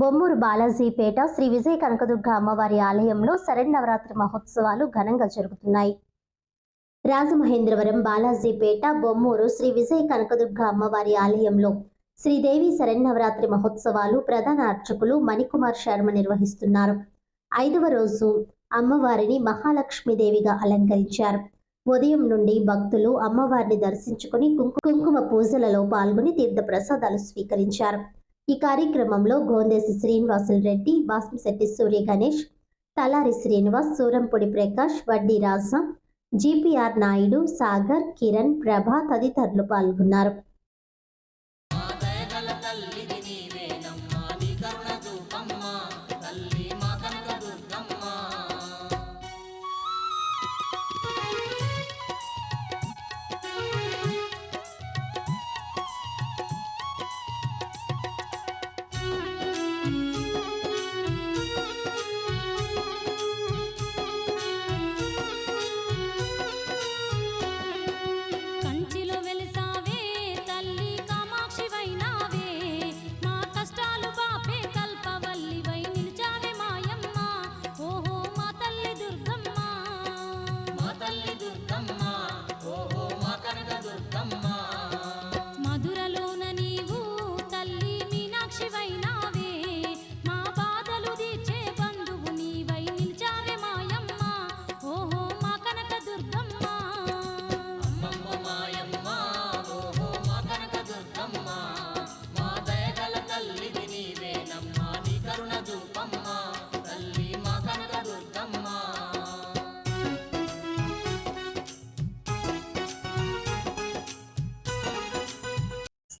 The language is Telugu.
బొమ్మూరు బాలాజీపేట శ్రీ విజయ కనకదుర్గ అమ్మవారి ఆలయంలో శరన్నవరాత్రి మహోత్సవాలు ఘనంగా జరుగుతున్నాయి. రాజమహేంద్రవరం బాలాజీపేట బొమ్మూరు శ్రీ విజయ కనకదుర్గ అమ్మవారి ఆలయంలో శ్రీదేవి శరన్నవరాత్రి మహోత్సవాలు ప్రధాన అర్చకులు మణికుమార్ శర్మ నిర్వహిస్తున్నారు. ఐదవ రోజు అమ్మవారిని మహాలక్ష్మీదేవిగా అలంకరించారు. ఉదయం నుండి భక్తులు అమ్మవారిని దర్శించుకుని కుంకుమ పూజలలో పాల్గొని తీర్థ ప్రసాదాలు స్వీకరించారు. ఈ కార్యక్రమంలో గోందేసి శ్రీనివాసులు రెడ్డి వాసంశెట్టి సూర్య గణేష్ తలారి శ్రీనివాస్ సూరంపొడి ప్రకాష్ వడ్డీ రాజా జిపిఆర్ నాయుడు సాగర్ కిరణ్ ప్రభ తదితరులు పాల్గొన్నారు.